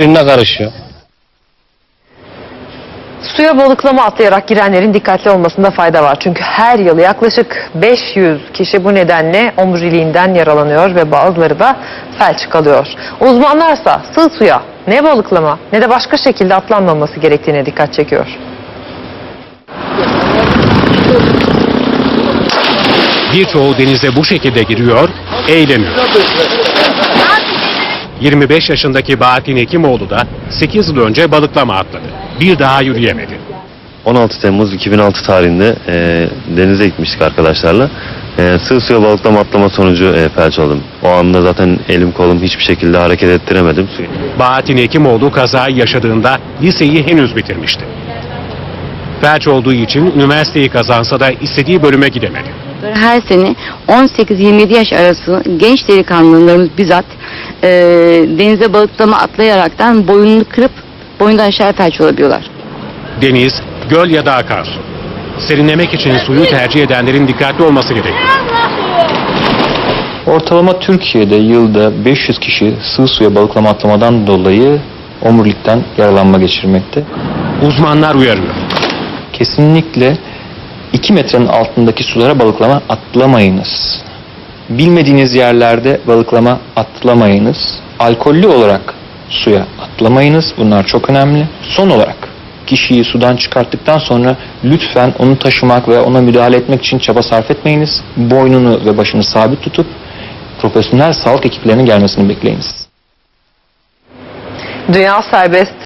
birbirine karışıyor. Suya balıklama atlayarak girenlerin dikkatli olmasında fayda var. Çünkü her yıl yaklaşık 500 kişi bu nedenle omuriliğinden yaralanıyor ve bazıları da felç kalıyor. Uzmanlarsa sığ suya ne balıklama ne de başka şekilde atlanmaması gerektiğine dikkat çekiyor. Birçoğu denize bu şekilde giriyor, eğleniyor. 25 yaşındaki Bahattin Hekimoğlu da 8 yıl önce balıklama atladı. Bir daha yürüyemedi. 16 Temmuz 2006 tarihinde e, denize gitmiştik arkadaşlarla. E, sığ suya balıklama atlama sonucu e, felç oldum. O anda zaten elim kolum hiçbir şekilde hareket ettiremedim. Bahattin Hekimoğlu kazayı yaşadığında liseyi henüz bitirmişti. Felç olduğu için üniversiteyi kazansa da istediği bölüme gidemedi. Her sene 18-27 yaş arası genç delikanlılarımız bizzat e, denize balıklama atlayaraktan boynunu kırıp boyundan aşağı felç olabiliyorlar. Deniz, göl ya da akarsu. Serinlemek için suyu tercih edenlerin dikkatli olması gerekiyor. Ortalama Türkiye'de yılda 500 kişi sığ suya balıklama atlamadan dolayı omurilikten yaralanma geçirmekte. Uzmanlar uyarıyor. Kesinlikle 2 metrenin altındaki sulara balıklama atlamayınız. Bilmediğiniz yerlerde balıklama atlamayınız. Alkollü olarak suya atlamayınız. Bunlar çok önemli. Son olarak kişiyi sudan çıkarttıktan sonra lütfen onu taşımak veya ona müdahale etmek için çaba sarf etmeyiniz. Boynunu ve başını sabit tutup profesyonel sağlık ekiplerinin gelmesini bekleyiniz. Dünya Serbest